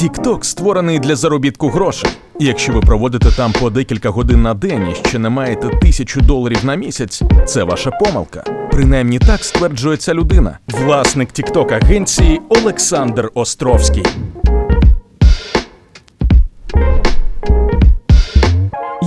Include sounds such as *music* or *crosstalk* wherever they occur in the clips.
TikTok створений для заробітку грошей. Якщо ви проводите там по декілька годин на день і ще не маєте тисячу доларів на місяць, це ваша помилка. Принаймні так стверджує ця людина. Власник TikTok агенції Олександр Островський.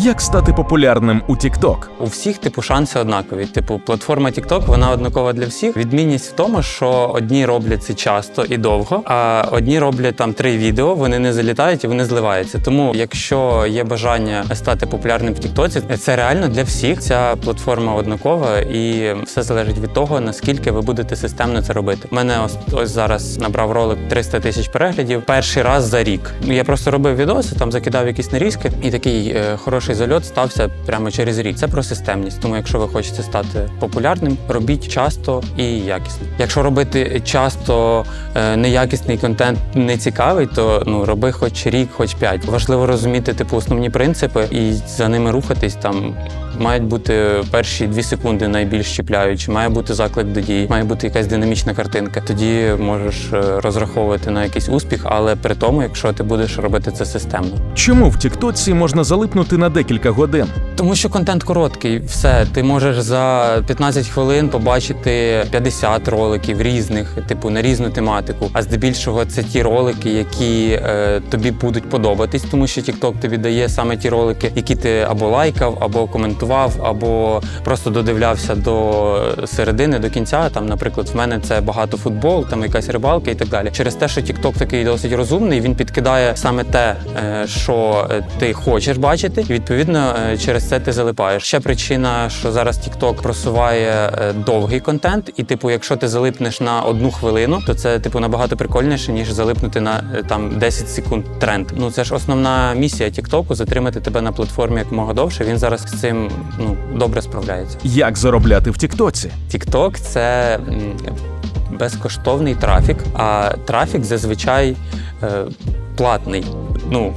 Як стати популярним у TikTok? У всіх типу шанси однакові. Типу, платформа TikTok, вона однакова для всіх. Відмінність в тому, що одні роблять це часто і довго, а одні роблять там три відео, вони не залітають і вони зливаються. Тому, якщо є бажання стати популярним в TikTok, це реально для всіх. Ця платформа однакова, і все залежить від того, наскільки ви будете системно це робити. У мене ось, ось зараз набрав ролик 300 тисяч переглядів перший раз за рік. Я просто робив відоси, там закидав якісь нарізки, і такий е, хороший зальот стався прямо через рік. Це про системність. Тому, якщо ви хочете стати популярним, робіть часто і якісно. Якщо робити часто е, неякісний контент не цікавий, то ну роби хоч рік, хоч п'ять. Важливо розуміти типу основні принципи і за ними рухатись там. Мають бути перші дві секунди найбільш чіпляючі, має бути заклик до дій, має бути якась динамічна картинка. Тоді можеш е, розраховувати на якийсь успіх, але при тому, якщо ти будеш робити це системно. Чому в TikTok можна залипнути на декілька годин? Тому що контент короткий, все. Ти можеш за 15 хвилин побачити 50 роликів різних, типу на різну тематику. А здебільшого це ті ролики, які е, тобі будуть подобатись, тому що TikTok тобі дає саме ті ролики, які ти або лайкав, або коментував, або просто додивлявся до середини, до кінця. Там, наприклад, в мене це багато футбол, там якась рибалка і так далі. Через те, що TikTok такий досить розумний, він підкидає саме те, е, що е, ти хочеш бачити, і відповідно е, через це ти залипаєш. Ще причина, що зараз TikTok просуває е, довгий контент, і типу, якщо ти залипнеш на одну хвилину, то це типу набагато прикольніше, ніж залипнути на е, там 10 секунд тренд. Ну це ж основна місія TikTok – затримати тебе на платформі якомога довше. Він зараз з цим ну добре справляється. Як заробляти в Тіктоці? Тікток – це безкоштовний трафік, а трафік зазвичай е, платний. Ну,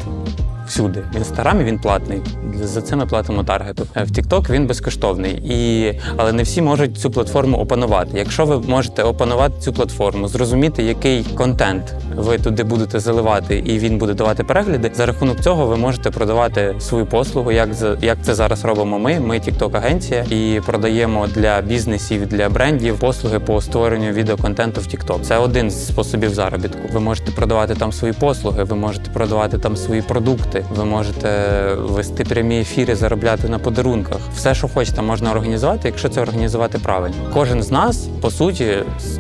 всюди. В інстаграмі він платний. За це ми платимо таргету. Е, В TikTok він безкоштовний. І... Але не всі можуть цю платформу опанувати. Якщо ви можете опанувати цю платформу, зрозуміти, який контент ви туди будете заливати, і він буде давати перегляди, за рахунок цього ви можете продавати свою послугу, як, як це зараз робимо ми. Ми TikTok агенція і продаємо для бізнесів, для брендів послуги по створенню відеоконтенту в TikTok. Це один з способів заробітку. Ви можете продавати там свої послуги, ви можете продавати там свої продукти, ви можете вести прямі ефіри, заробляти на подарунках. Все, що хочете, можна організувати, якщо це організувати правильно. Кожен з нас, по суті,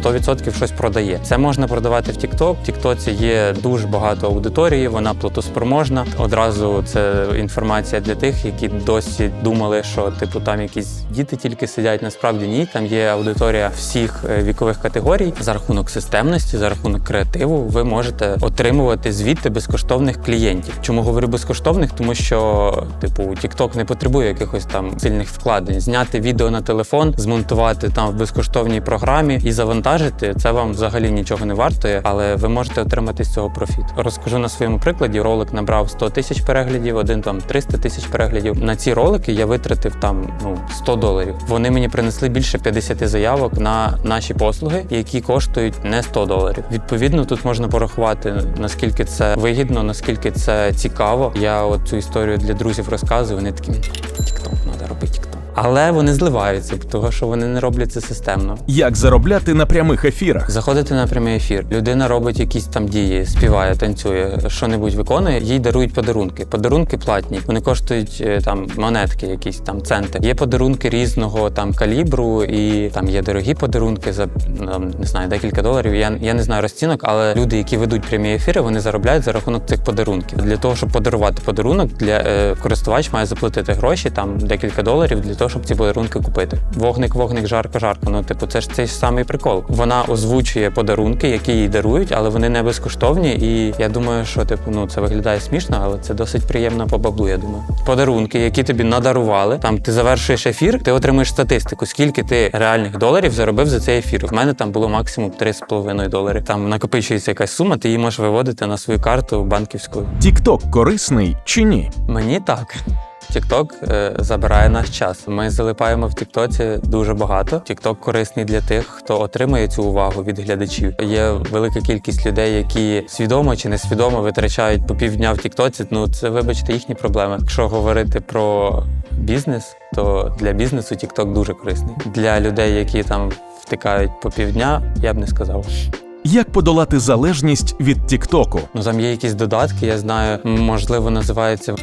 100% щось продає. Це можна продавати в TikTok. В TikTok є дуже багато аудиторії, вона платоспроможна. Одразу це інформація для тих, які досі думали, що типу там якісь діти тільки сидять. Насправді ні. Там є аудиторія всіх е, вікових категорій. За рахунок системності, за рахунок креативу, ви можете отримувати звідти безкоштовних клієнтів. Чому говорю безкоштовних? Тому що, типу, TikTok не потребує якихось там сильних вкладень. Зняти відео на телефон, змонтувати там в безкоштовній програмі і завантажити це вам взагалі нічого не вартує, але ви можете отримати з цього профіт. Розкажу на своєму прикладі. Ролик набрав 100 тисяч переглядів, один там 300 тисяч переглядів. На ці ролики я витратив там ну 100 доларів. Вони мені принесли більше 50 заявок на наші послуги, які коштують не 100 доларів. Відповідно, тут можна порахувати наскільки це вигідно, наскільки це цікаво. Я от цю історію для друзів розказую. Вони такі тікток, тікток. Але вони зливаються, тому що вони не роблять це системно. Як заробляти на прямих ефірах? Заходити на прямий ефір. Людина робить якісь там дії, співає, танцює, що-небудь виконує, їй дарують подарунки. Подарунки платні. Вони коштують е, там монетки, якісь там центи. Є подарунки різного там калібру, і там є дорогі подарунки за ну, не знаю, декілька доларів. Я, я не знаю розцінок, але люди, які ведуть прямі ефіри, вони заробляють за рахунок цих подарунків. Для того, щоб подарувати подарунок, для е, користувач має заплатити гроші, там декілька доларів для того, щоб ці подарунки купити. Вогник, вогник, жарко, жарко. Ну, типу, це ж цей самий прикол. Вона озвучує подарунки, які їй дарують, але вони не безкоштовні. І я думаю, що типу, ну це виглядає смішно, але це досить приємно по баблу. Я думаю. Подарунки, які тобі надарували. Там ти завершуєш ефір, ти отримуєш статистику, скільки ти реальних доларів заробив за цей ефір. В мене там було максимум 3,5 долари. Там накопичується якась сума, ти її можеш виводити на свою карту банківську. TikTok корисний чи ні? Мені так. TikTok е, забирає наш час. Ми залипаємо в Тіктоці дуже багато. TikTok корисний для тих, хто отримує цю увагу від глядачів. Є велика кількість людей, які свідомо чи несвідомо витрачають по півдня в Тіктоці. Ну це вибачте їхні проблеми. Якщо говорити про бізнес, то для бізнесу TikTok дуже корисний. Для людей, які там втикають по півдня, я б не сказав. Як подолати залежність від Тіктоку? Ну там є якісь додатки, я знаю, можливо, називається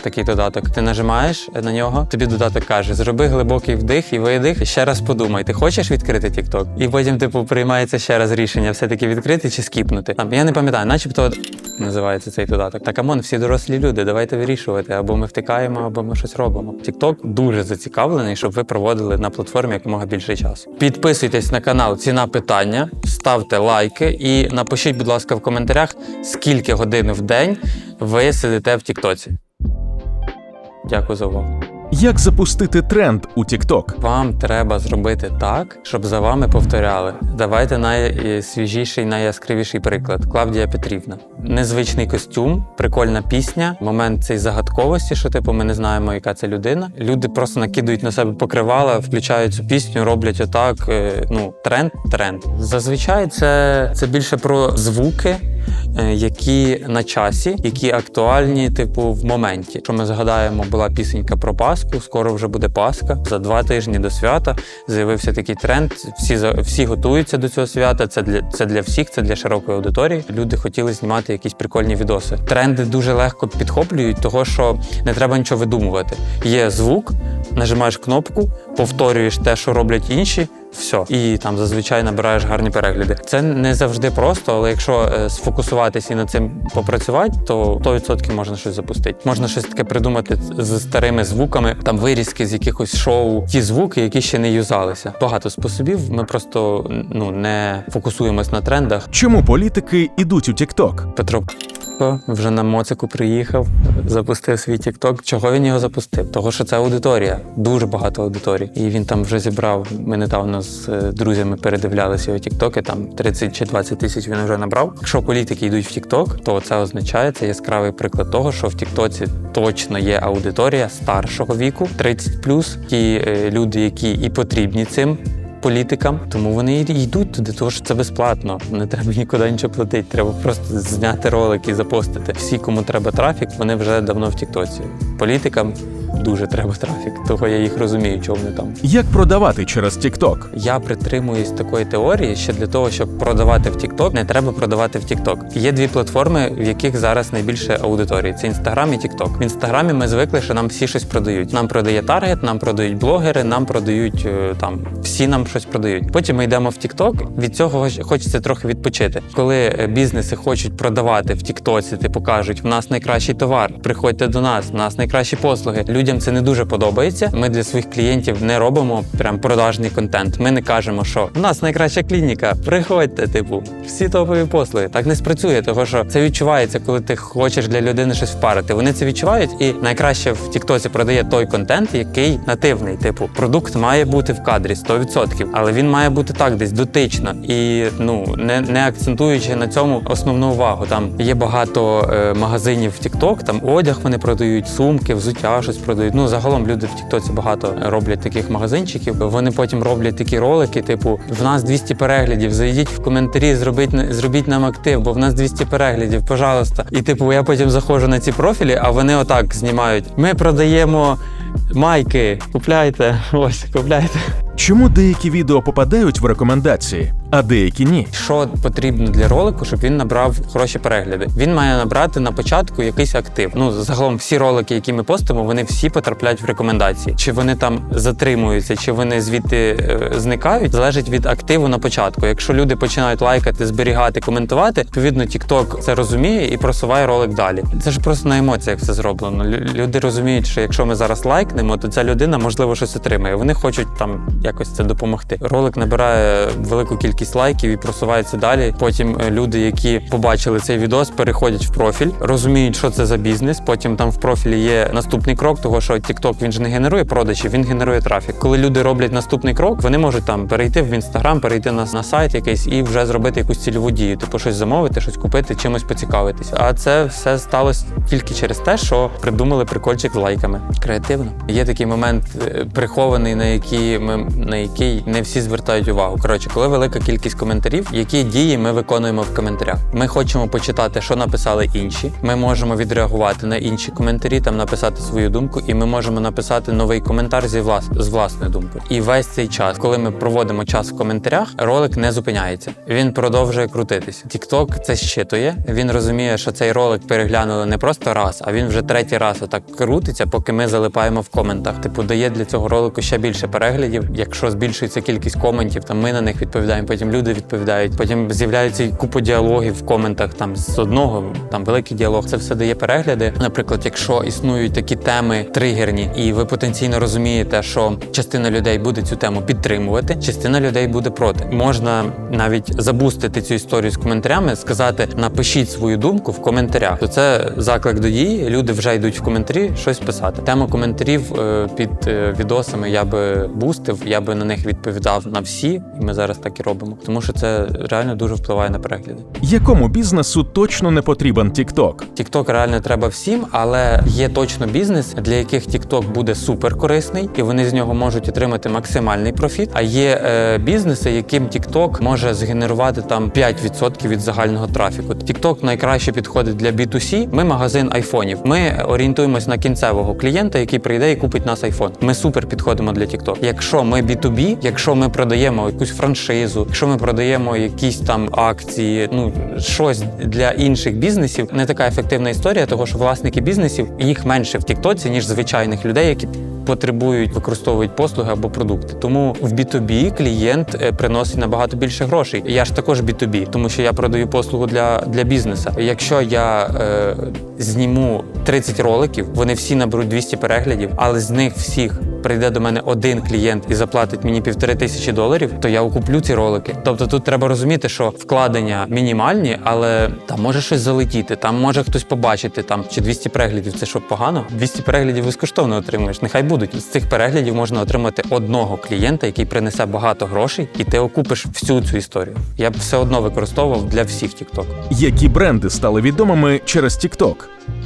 такий додаток. Ти нажимаєш на нього, тобі додаток каже: зроби глибокий вдих і видих. Ще раз подумай, ти хочеш відкрити TikTok? І потім, типу, приймається ще раз рішення, все-таки відкрити чи скіпнути. Там я не пам'ятаю, начебто називається цей додаток. Так, амон, всі дорослі люди, давайте вирішувати, або ми втикаємо, або ми щось робимо. TikTok дуже зацікавлений, щоб ви проводили на платформі якомога більше часу. Підписуйтесь на канал Ціна питання, ставте лайки і напишіть, будь ласка, в коментарях, скільки годин в день ви сидите в Тіктоці. Дякую за увагу. Як запустити тренд у TikTok? Вам треба зробити так, щоб за вами повторяли. Давайте найсвіжіший, найяскравіший приклад. Клавдія Петрівна. Незвичний костюм, прикольна пісня, момент цієї загадковості, що типу ми не знаємо, яка це людина. Люди просто накидують на себе покривала, включають цю пісню, роблять отак. е, Ну, тренд, тренд. Зазвичай це, це більше про звуки. е, Які на часі, які актуальні, типу, в моменті. Що ми згадаємо, була пісенька про Пасху, скоро вже буде Пасха. За два тижні до свята з'явився такий тренд. Всі всі готуються до цього свята. Це для це для всіх, це для широкої аудиторії. Люди хотіли знімати якісь прикольні відоси. Тренди дуже легко підхоплюють, того що не треба нічого видумувати. Є звук, нажимаєш кнопку, повторюєш те, що роблять інші. Все, і там зазвичай набираєш гарні перегляди. Це не завжди просто, але якщо е, сфокусуватись і над цим попрацювати, то 100% можна щось запустити. Можна щось таке придумати з старими звуками, там вирізки з якихось шоу, ті звуки, які ще не юзалися. Багато способів. Ми просто ну не фокусуємось на трендах. Чому політики ідуть у TikTok? Петро П- вже на моцику приїхав, запустив свій TikTok. Чого він його запустив? Того, що це аудиторія, дуже багато аудиторій. І він там вже зібрав. Ми недавно з е, друзями передивлялися його TikTok, там 30 чи 20 тисяч він вже набрав. Якщо політики йдуть в TikTok, то це означає це яскравий приклад того, що в TikTok точно є аудиторія старшого віку, 30+, ті е, люди, які і потрібні цим політикам, тому вони і йдуть туди, тому що це безплатно. Не треба нікуди нічого платити. Треба просто зняти ролик і запостити. Всі, кому треба трафік, вони вже давно в Тіктоці. Політикам дуже треба трафік, того я їх розумію, чого вони там. Як продавати через TikTok? Я притримуюсь такої теорії, що для того, щоб продавати в TikTok, не треба продавати в TikTok. Є дві платформи, в яких зараз найбільше аудиторії: це Instagram і TikTok. В інстаграмі ми звикли, що нам всі щось продають. Нам продає таргет, нам продають блогери, нам продають е, там всі нам щось продають. Потім ми йдемо в TikTok, Від цього хоч- хочеться трохи відпочити. Коли е, бізнеси хочуть продавати в Тіктоці, типу кажуть, в нас найкращий товар, приходьте до нас, в нас найкращі послуги. Людям це не дуже подобається. Ми для своїх клієнтів не робимо прям продажний контент. Ми не кажемо, що в нас найкраща клініка. Приходьте, типу, всі топові послуги. Так не спрацює, того що це відчувається, коли ти хочеш для людини щось впарити. Вони це відчувають, і найкраще в Тіктоці продає той контент, який нативний. Типу, продукт має бути в кадрі 100%, але він має бути так, десь дотично і ну не, не акцентуючи на цьому основну увагу. Там є багато е, магазинів в TikTok, там одяг вони продають, сумки, взуття щось продають. Ну загалом люди в Тіктоці багато роблять таких магазинчиків. Вони потім роблять такі ролики, типу, в нас 200 переглядів. Зайдіть в коментарі, зробіть зробіть нам актив, бо в нас 200 переглядів, пожалуйста. І типу, я потім заходжу на ці профілі, а вони отак знімають. Ми продаємо майки. Купляйте, *laughs* ось купляйте. Чому деякі відео попадають в рекомендації, а деякі ні? Що потрібно для ролику, щоб він набрав хороші перегляди? Він має набрати на початку якийсь актив. Ну загалом всі ролики, які ми постимо, вони всі потрапляють в рекомендації. Чи вони там затримуються, чи вони звідти е, зникають, залежить від активу на початку. Якщо люди починають лайкати, зберігати, коментувати, відповідно, TikTok це розуміє і просуває ролик далі. Це ж просто на емоціях все зроблено. Люди розуміють, що якщо ми зараз лайкнемо, то ця людина можливо щось отримає. Вони хочуть там, якось це допомогти. Ролик набирає велику кількість лайків і просувається далі. Потім е, люди, які побачили цей відос, переходять в профіль, розуміють, що це за бізнес. Потім там в профілі є наступний крок, того що TikTok він же не генерує продажі, він генерує трафік. Коли люди роблять наступний крок, вони можуть там перейти в інстаграм, перейти на, на сайт якийсь і вже зробити якусь цільову дію, типу щось замовити, щось купити, чимось поцікавитись. А це все сталося тільки через те, що придумали прикольчик з лайками. Креативно. Є такий момент е, прихований, на який ми на який не всі звертають увагу. Коротше, коли велика кількість коментарів, які дії ми виконуємо в коментарях. Ми хочемо почитати, що написали інші. Ми можемо відреагувати на інші коментарі, там написати свою думку, і ми можемо написати новий коментар зі влас... з власною думкою. І весь цей час, коли ми проводимо час в коментарях, ролик не зупиняється. Він продовжує крутитися. TikTok це щитує. Він розуміє, що цей ролик переглянули не просто раз, а він вже третій раз отак крутиться, поки ми залипаємо в коментах. Типу, дає для цього ролику ще більше переглядів. Якщо збільшується кількість коментів, там ми на них відповідаємо, потім люди відповідають. Потім з'являється купа діалогів в коментах. Там з одного там великий діалог. Це все дає перегляди. Наприклад, якщо існують такі теми тригерні, і ви потенційно розумієте, що частина людей буде цю тему підтримувати, частина людей буде проти. Можна навіть забустити цю історію з коментарями, сказати напишіть свою думку в коментарях. То це заклик до дії. Люди вже йдуть в коментарі щось писати. Тему коментарів е, під е, відосами я би бустив, я би на них відповідав на всі, і ми зараз так і робимо. Тому що це реально дуже впливає на перегляди. Якому бізнесу точно не потрібен TikTok? TikTok реально треба всім, але є точно бізнес, для яких TikTok буде супер корисний, і вони з нього можуть отримати максимальний профіт. А є е, бізнеси, яким TikTok може згенерувати там 5% від загального трафіку. TikTok найкраще підходить для B2C. Ми магазин айфонів. Ми орієнтуємось на кінцевого клієнта, який прийде і купить нас айфон. Ми супер підходимо для TikTok. Якщо ми B2B, якщо ми продаємо якусь франшизу, якщо ми продаємо якісь там акції, ну щось для інших бізнесів, не така ефективна історія, того що власники бізнесів їх менше в Тіктоці, ніж звичайних людей, які потребують використовують послуги або продукти. Тому в B2B клієнт е, приносить набагато більше грошей. Я ж також B2B, тому що я продаю послугу для, для бізнесу. Якщо я е, зніму 30 роликів, вони всі наберуть 200 переглядів, але з них всіх прийде до мене один клієнт і заплатить мені півтори тисячі доларів, то я окуплю ці ролики. Тобто тут треба розуміти, що вкладення мінімальні, але там може щось залетіти, там може хтось побачити, там чи 200 переглядів це що погано? 200 переглядів безкоштовно отримуєш. Нехай будуть з цих переглядів можна отримати одного клієнта, який принесе багато грошей, і ти окупиш всю цю історію. Я б все одно використовував для всіх TikTok. Які бренди стали відомими через TikTok?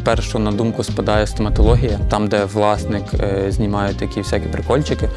Першу на думку спадає стоматологія, там, де власник е, знімає такі всякі прикольчики.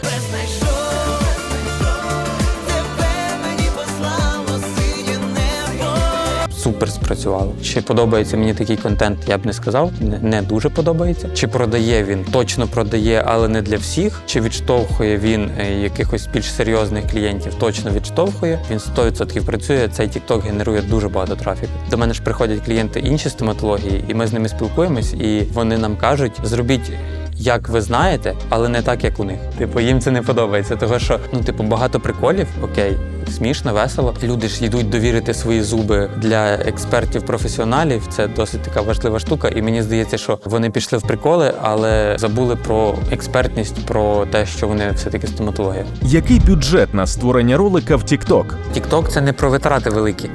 Супер спрацювало. Чи подобається мені такий контент? Я б не сказав. Не, дуже подобається. Чи продає він? Точно продає, але не для всіх. Чи відштовхує він е, якихось більш серйозних клієнтів? Точно відштовхує. Він 100% працює. Цей TikTok генерує дуже багато трафіку. До мене ж приходять клієнти інші стоматології, і ми з ними спілкуємось, і вони нам кажуть: зробіть. Як ви знаєте, але не так, як у них. Типу, їм це не подобається. Того що ну, типу, багато приколів, окей, смішно, весело. Люди ж йдуть довірити свої зуби для експертів-професіоналів. Це досить така важлива штука. І мені здається, що вони пішли в приколи, але забули про експертність, про те, що вони все-таки стоматологія. Який бюджет на створення ролика в TikTok? TikTok – це не про витрати великі.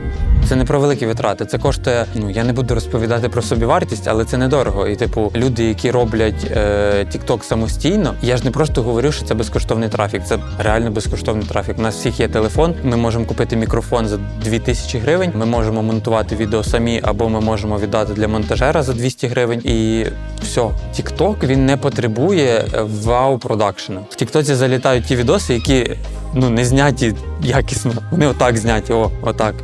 Це не про великі витрати. Це коштує. Ну я не буду розповідати про собівартість, але це недорого. І типу, люди, які роблять е, TikTok самостійно, я ж не просто говорю, що це безкоштовний трафік. Це реально безкоштовний трафік. У нас всіх є телефон. Ми можемо купити мікрофон за 2000 гривень. Ми можемо монтувати відео самі, або ми можемо віддати для монтажера за 200 гривень. І все. TikTok, він не потребує е, вау продакшена. В TikTok залітають ті відоси, які ну не зняті якісно. Вони отак зняті. О, отак.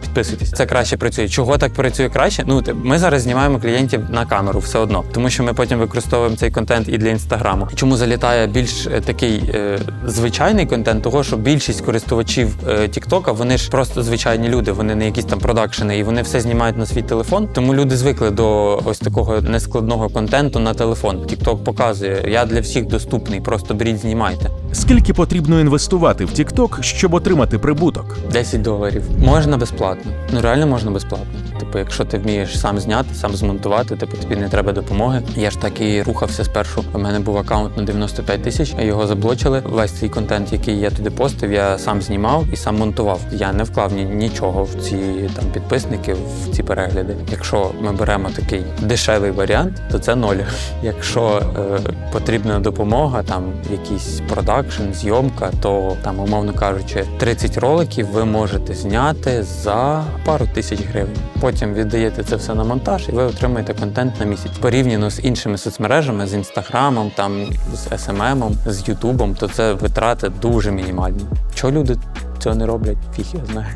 Підписуйтесь. Це краще працює. Чого так працює краще? Ну ми зараз знімаємо клієнтів на камеру все одно, тому що ми потім використовуємо цей контент і для інстаграму. Чому залітає більш е, такий е, звичайний контент? Того, що більшість користувачів е, Тіктока вони ж просто звичайні люди, вони не якісь там продакшени, і вони все знімають на свій телефон. Тому люди звикли до ось такого нескладного контенту на телефон. Тікток показує, я для всіх доступний, просто беріть, знімайте. Скільки потрібно інвестувати в TikTok, щоб отримати прибуток? 10 доларів. Можна безплатно. Ну реально можна безплатно. Типу, якщо ти вмієш сам зняти, сам змонтувати, типу тобі не треба допомоги. Я ж так і рухався спершу. У мене був аккаунт на 95 тисяч, його заблочили. Весь цей контент, який я туди постив, я сам знімав і сам монтував. Я не вклав ні, нічого в ці там підписники, в ці перегляди. Якщо ми беремо такий дешевий варіант, то це ноль. *laughs* Якщо е, потрібна допомога, там якийсь продакшн, зйомка, то там, умовно кажучи, 30 роликів ви можете зняти за пару тисяч гривень. Потім віддаєте це все на монтаж, і ви отримаєте контент на місяць. Порівняно з іншими соцмережами, з інстаграмом, там з СММом, з Ютубом, то це витрати дуже мінімальні. Чого люди цього не роблять? Фіг я знаю.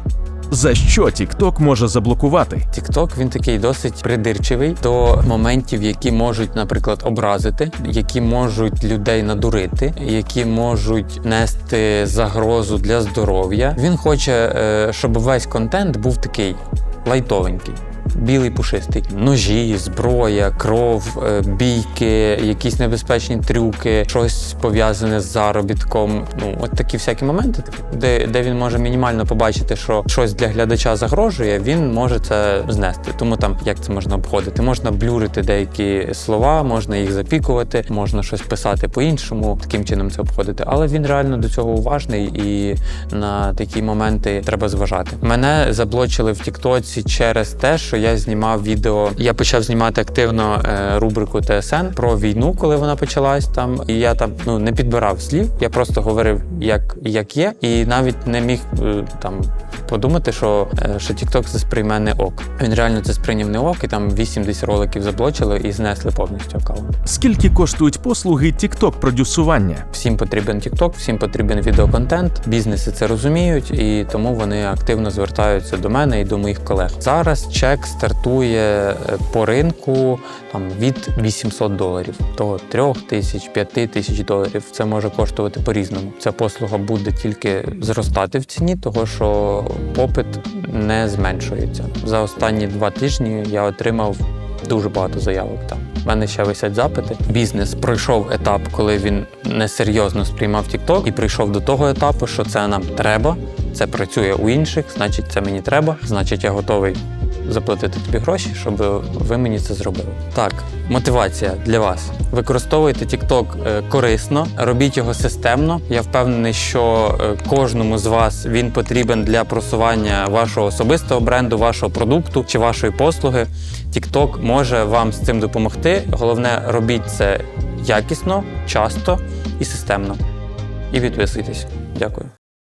За що TikTok може заблокувати? TikTok, він такий досить придирчивий до моментів, які можуть, наприклад, образити, які можуть людей надурити, які можуть нести загрозу для здоров'я. Він хоче, е, щоб весь контент був такий лайтовенький. Білий пушистий, ножі, зброя, кров, е, бійки, якісь небезпечні трюки, щось пов'язане з заробітком. Ну, от такі всякі моменти, типу, де, де він може мінімально побачити, що щось для глядача загрожує, він може це знести. Тому там як це можна обходити? Можна блюрити деякі слова, можна їх запікувати, можна щось писати по-іншому, таким чином це обходити. Але він реально до цього уважний і на такі моменти треба зважати. Мене заблочили в Тіктоці через те, що я знімав відео. Я почав знімати активно е, рубрику ТСН про війну, коли вона почалась там. І я там ну не підбирав слів. Я просто говорив, як, як є, і навіть не міг е, там подумати, що, е, що TikTok це сприйме не ок. Він реально це сприйняв не ок, і там 80 роликів заблочили і знесли повністю аккаунт. Скільки коштують послуги TikTok продюсування? Всім потрібен TikTok, всім потрібен відеоконтент. Бізнеси це розуміють, і тому вони активно звертаються до мене і до моїх колег. Зараз чек стартує е, по ринку там від 800 доларів до 3 тисяч, 5 тисяч доларів. Це може коштувати по-різному. Ця послуга буде тільки зростати в ціні, того що попит не зменшується. За останні два тижні я отримав дуже багато заявок там. У мене ще висять запити. Бізнес пройшов етап, коли він несерйозно сприймав TikTok і прийшов до того етапу, що це нам треба, це працює у інших, значить, це мені треба, значить, я готовий заплатити тобі гроші, щоб ви мені це зробили. Так, мотивація для вас. Використовуйте TikTok е, корисно, робіть його системно. Я впевнений, що е, кожному з вас він потрібен для просування вашого особистого бренду, вашого продукту чи вашої послуги. TikTok може вам з цим допомогти. Головне, робіть це якісно, часто і системно. І підписуйтесь. Дякую.